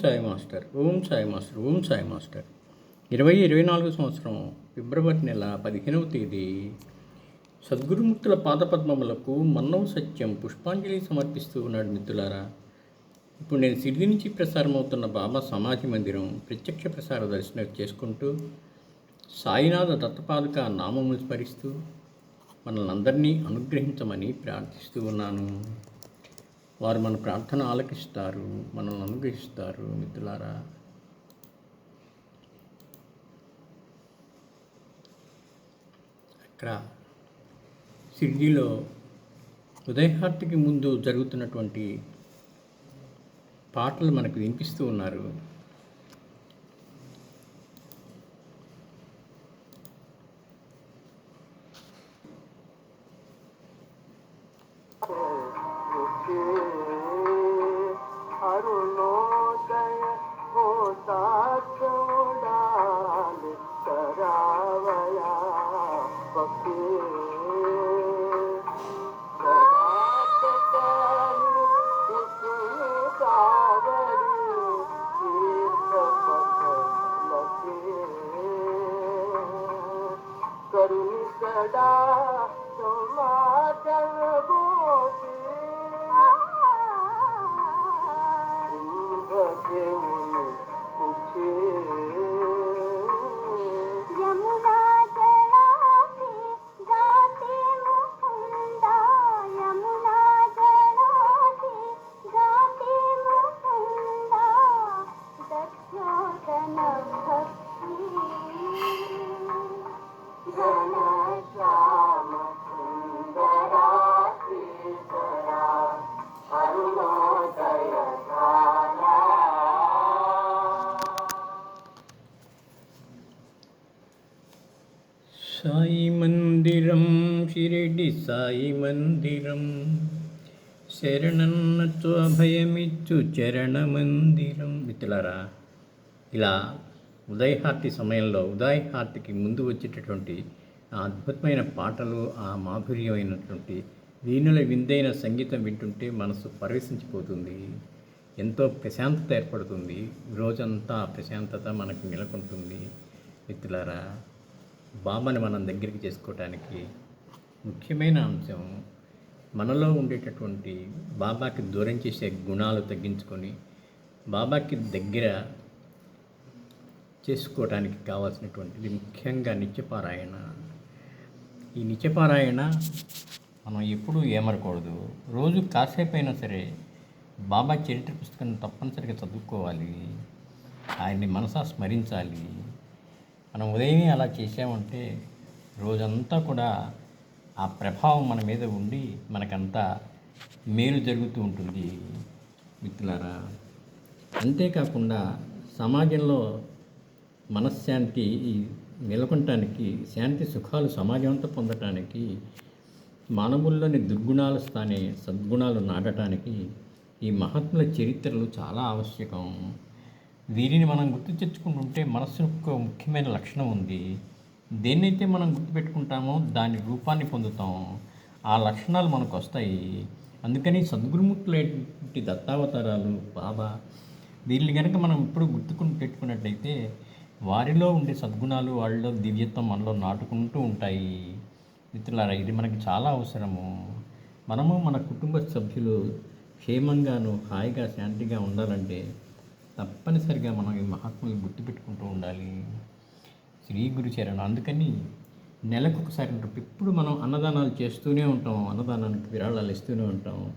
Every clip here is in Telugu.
Sai master Om Sai master Om Sai master. ఇరవై ఇరవై నాలుగు సంవత్సరం ఫిబ్రవరి నెల పదిహేనవ తేదీ. సద్గురుముక్తుల పాదపద్మములకు మన్నవ సత్యం పుష్పాంజలి సమర్పిస్తూ ఉన్నాడు మిత్రులారా. ఇప్పుడు నేను సిరి నుంచి ప్రసారం అవుతున్న బాబా సమాధి మందిరం ప్రత్యక్ష ప్రసార దర్శనం చేసుకుంటూ సాయినాథ దత్తపాదుక నామములు స్మరిస్తూ మనల్ని అందరినీ అనుగ్రహించమని ప్రార్థిస్తూ ఉన్నాను. వారు మన ప్రార్థన ఆలకిస్తారు మనల్ని అనుగ్రహిస్తారు మిత్రులారా. అక్కడ సిడ్నీలో ఉదయహార్తికి ముందు జరుగుతున్నటువంటి పాటలు మనకు వినిపిస్తూ ఉన్నారు. సాయి మందిరం షిరిడి సాయి మందిరం శరణన్నత్వ భయమిచ్చు చరణ మందిరం మిత్రులారా ఇలా ఉదయహార్తి సమయంలో ఉదయహార్తికి ముందు వచ్చేటటువంటి ఆ అద్భుతమైన పాటలు ఆ మాధుర్యమైనటువంటి దీనుల విందైన సంగీతం వింటుంటే మనసు పరవశించిపోతుంది. ఎంతో ప్రశాంతత ఏర్పడుతుంది. రోజంతా ప్రశాంతత మనకు నెలకొంటుంది. మిత్రులారా బాబాని మనం దగ్గరికి చేసుకోవటానికి ముఖ్యమైన అంశం మనలో ఉండేటటువంటి బాబాకి దూరం చేసే గుణాలు తగ్గించుకొని బాబాకి దగ్గర చేసుకోవటానికి కావాల్సినటువంటిది ముఖ్యంగా నిత్యపారాయణ. ఈ నిత్యపారాయణ మనం ఎప్పుడూ ఏమరకూడదు రోజు కాసేపు అయినా సరే బాబా చరిత్ర పుస్తకం తప్పనిసరిగా చదువుకోవాలి. ఆయన్ని మనసా స్మరించాలి. మనం ఉదయమే అలా చేసామంటే రోజంతా కూడా ఆ ప్రభావం మన మీద ఉండి మనకంతా మేలు జరుగుతూ ఉంటుంది. మిత్రులారా అంతేకాకుండా సమాజంలో మనశ్శాంతి నెలకొనటానికి శాంతి సుఖాలు సమాజంతో పొందటానికి మానవుల్లోని దుర్గుణాలు స్థానే సద్గుణాలు నాటటానికి ఈ మహాత్ముల చరిత్రలు చాలా ఆవశ్యకం. వీరిని మనం గుర్తు తెచ్చుకుంటుంటే మనస్సుకు ఒక ముఖ్యమైన లక్షణం ఉంది. దేన్నైతే మనం గుర్తుపెట్టుకుంటామో దాని రూపాన్ని పొందుతాం. ఆ లక్షణాలు మనకు వస్తాయి. అందుకని సద్గురుముఖులైనటువంటి దత్తావతారాలు బాబా వీళ్ళని కనుక మనం ఇప్పుడు గుర్తుకుని పెట్టుకున్నట్లయితే వారిలో ఉండే సద్గుణాలు వాళ్ళలో దివ్యత్వం మనలో నాటుకుంటూ ఉంటాయి. మిత్రులారా ఇది మనకి చాలా అవసరము. మనము మన కుటుంబ సభ్యులు క్షేమంగాను హాయిగా శాంతిగా ఉండాలంటే తప్పనిసరిగా మనం ఈ మహాత్ములు గుర్తుపెట్టుకుంటూ ఉండాలి. శ్రీ గురు చరణ అందుకని నెలకు ఒకసారి ఇప్పుడు మనం అన్నదానాలు చేస్తూనే ఉంటాం అన్నదానానికి విరాళాలు ఇస్తూనే ఉంటాం.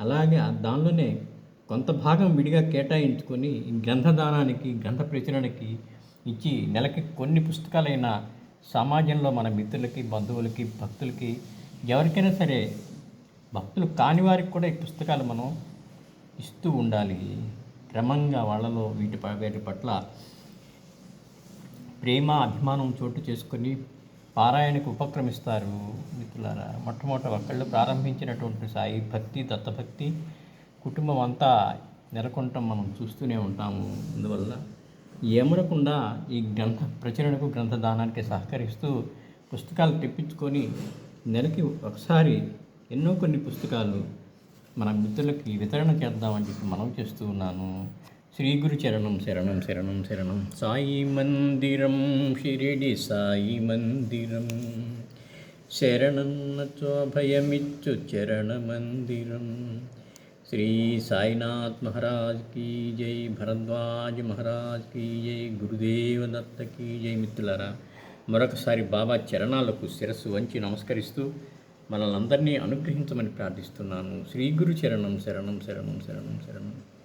అలాగే దానిలోనే కొంత భాగం విడిగా కేటాయించుకొని గ్రంథదానానికి గ్రంథ ప్రచురణకి ఇచ్చి నెలకి కొన్ని పుస్తకాలైన సమాజంలో మన మిత్రులకి బంధువులకి భక్తులకి ఎవరికైనా సరే భక్తులు కాని వారికి కూడా ఈ పుస్తకాలు మనం ఇస్తూ ఉండాలి. క్రమంగా వాళ్ళలో వీటి వీటి పట్ల ప్రేమ అభిమానం చోటు చేసుకొని పారాయణకు ఉపక్రమిస్తారు మిత్రులారా. మొట్టమొదట ఒకళ్ళు ప్రారంభించినటువంటి సాయి భక్తి దత్తభక్తి కుటుంబం అంతా నెలకొంటాం మనం చూస్తూనే ఉంటాము. అందువల్ల ఏమనకుండా ఈ గ్రంథ ప్రచురణకు గ్రంథదానానికి సహకరిస్తూ పుస్తకాలు తెప్పించుకొని నెలకి ఒకసారి ఎన్నో కొన్ని పుస్తకాలు మన మిత్రులకి వితరణ చేద్దామని చెప్పి మనం చేస్తూ ఉన్నాను. శ్రీ గురు చరణం శరణం శరణం శరణం. సాయి మందిరం షిరిడి సాయి మందిరం. శరణం భయమిచ్చు చరణ మందిరం శ్రీ సాయినాథ్ మహారాజ్ కీ జై భరద్వాజ్ మహారాజ్ కీ జై గురుదేవ దత్త కీ జై మిత్రులారా. మరొకసారి బాబా చరణాలకు శిరస్సు వంచి నమస్కరిస్తూ మనల్ని అందరినీ అనుగ్రహించమని ప్రార్థిస్తున్నాను. శ్రీ గురు చరణం శరణం శరణం శరణం శరణం.